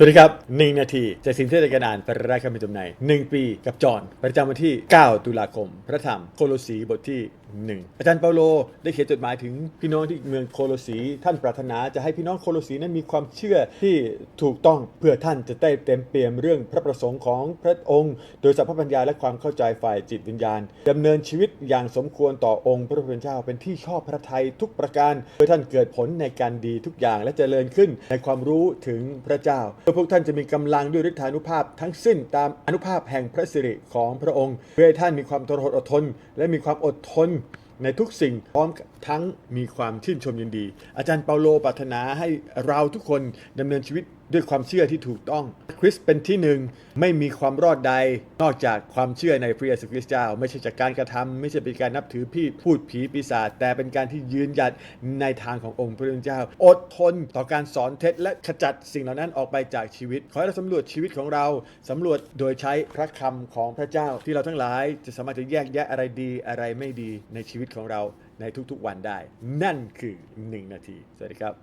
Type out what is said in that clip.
สวัสดีครับ 1 นาทีจากสิ่งที่ได้กระดานพระราชคำเป็นจำใน 1 ปีกับจอนประจำวันที่ 9 ตุลาคม พระธรรมโคโลสีบทที่ 1อาจารย์เปาโลได้เขียนจดหมายถึงพี่น้องที่เมืองโคโลสีท่านปรารถนาจะให้พี่น้องโคโลสีนั้นมีความเชื่อที่ถูกต้องเพื่อท่านจะได้เต็มเปี่ยมเรื่องพระประสงค์ของพระองค์ โดยสัพพปัญญาและความเข้าใจฝ่ายจิตวิญญาณดำเนินชีวิตอย่างสมควรต่อองค์พระผู้เป็นเจ้าเป็นที่ชอบพระทัยทุกประการเพื่อท่านเกิดผลในการดีทุกอย่างและเจริญขึ้นในความรู้ถึงพระเจ้าเพื่อพวกท่านจะมีกำลังด้วยฤทธานุภาพทั้งสิ้นตามอนุภาพแห่งพระสิริของพระองค์ เพื่อให้ท่านมีความทรหดอดทน และมีความอดทน ในทุกสิ่งพร้อมทั้งมีความชื่นชมยินดี อาจารย์เปาโลปรารถนาให้เราทุกคนดำเนินชีวิตด้วยความเชื่อที่ถูกต้อง คริสเป็นที่หนึ่งไม่มีความรอดใด นอกจากความเชื่อในพระเยซูคริสต์เจ้า ไม่ใช่จากการกระทำไม่ใช่เป็นการนับถือพี่พูดผีปีศาจแต่เป็นการที่ยืนหยัดในทางขององค์พระเป็นเจ้า อดทนต่อการสอนเท็จและขจัดสิ่งเหล่านั้นออกไปจากชีวิต ขอให้เราสำรวจชีวิตของเราสำรวจโดยใช้พระคำของพระเจ้า ที่เราทั้งหลายจะสามารถจะแยกแยะอะไรดีอะไรไม่ดีในชีวิตวิตของเราในทุกๆวันได้ นั่นคือ 1 นาที สวัสดีครับ